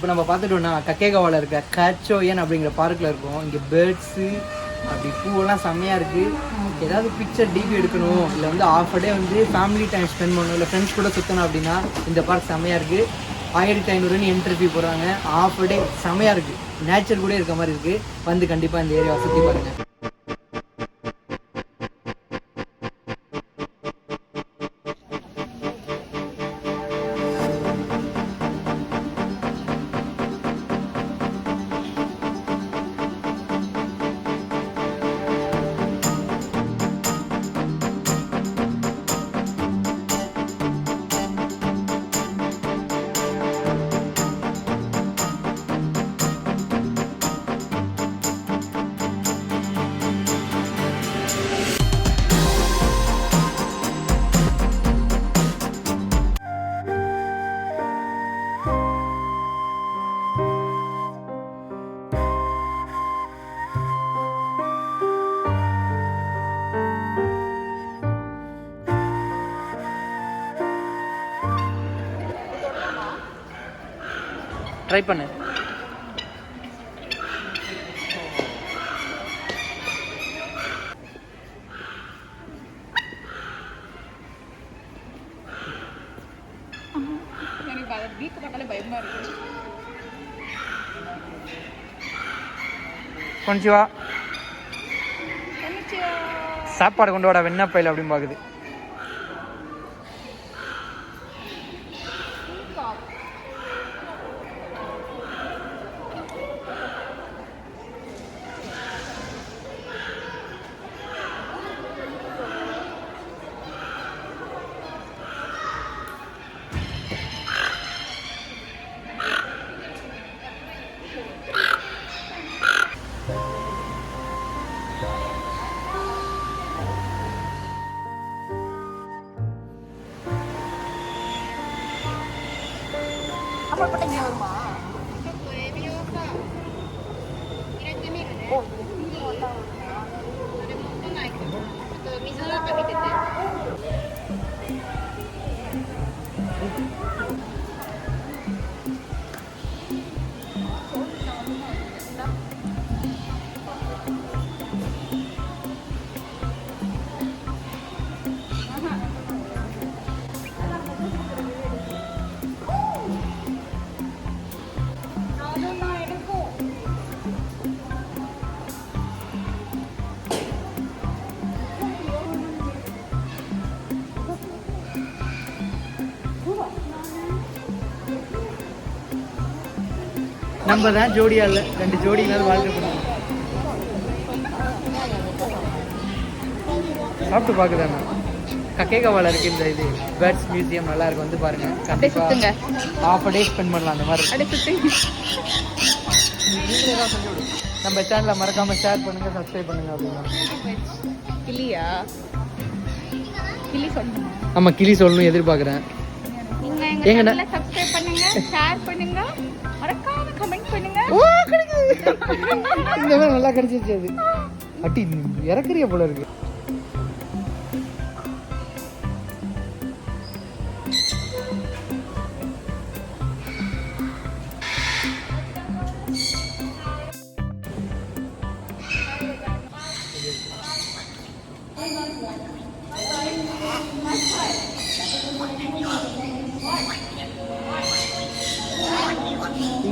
இப்போ நம்ம பார்த்துட்டோம்னா கக்கேகாவில் இருக்க கச்சோயன் அப்படிங்கிற பார்க்கில் இருக்கோம். இங்கே பேர்ட்ஸு அப்படி பூவெல்லாம் செம்மையாக இருக்குது ஏதாவது பிக்சர் டிபி எடுக்கணும் இல்லை வந்து ஆஃப் டே வந்து ஃபேமிலி டைம் ஸ்பெண்ட் பண்ணணும் இல்லை ஃப்ரெண்ட்ஸ் கூட சுற்றணும் அப்படின்னா இந்த பார்க் செம்மையாக இருக்குது ஆயிரத்தி ஐநூறுன்னு என்ட்ரி போடுறாங்க. ஆஃப் டே செம்மையாக இருக்குது நேச்சர் கூட இருக்க மாதிரி இருக்குது வந்து கண்டிப்பாக இந்த ஏரியாவை சுற்றி பாருங்கள் ட்ரை பண்ணு. எனக்கு வீக்கு பார்த்தாலே பயமா இருக்கு. வா சாப்பாடு கொண்டு வாடா வெண்ணப்பையில் அப்படின்னு பார்க்குது. ちょっとエビをさ入れてみるね。それも来ないちょっと水の中見てて。நம்ம தான் ஜோடியா இல்லை ரெண்டு ஜோடியினாலும் வாழ்க்கை பண்ணுவோம் சாப்பிட்டு பார்க்குதாண்ணா கக்கேகவால இருக்கு இந்த இது. பேர்ட்ஸ் மியூசியம் நல்லா இருக்கு வந்து பாருங்க. சுத்துங்க. ஹாஃப் டே ஸ்பெண்ட் பண்ணலாம் அந்த மாதிரி. நம்ம சேனலை மறக்காம ஷேர் பண்ணுங்க சப்ஸ்கிரைப் பண்ணுங்க அப்படின்னா. கிளியா? கிளி சொல்லணும் ஆமா கிளி சொல்லணும் எதிர்பார்க்குறேன். எங்க சப்ஸ்கிரைப் பண்ணுங்க ஷேர் பண்ணுங்க. இந்த மாதிரி நல்லா கிடைச்சிருச்சு அது. அட்டி இறக்குறிய போல இருக்கு.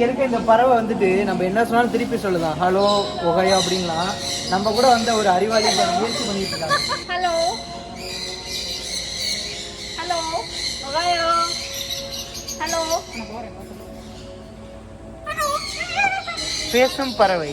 இங்க இருக்க இந்த பறவை வந்துட்டு நம்ம என்ன சொன்னாலும் திருப்பி சொல்லுதான். ஹலோ ஒகையோ அப்படிங்கலாம் நம்ம கூட வந்து ஒரு அறிவாளி முயற்சி பண்ணிட்டு இருக்காங்க. ஹலோ ஹலோ ஒகாயோ ஹலோ பேசும் பறவை.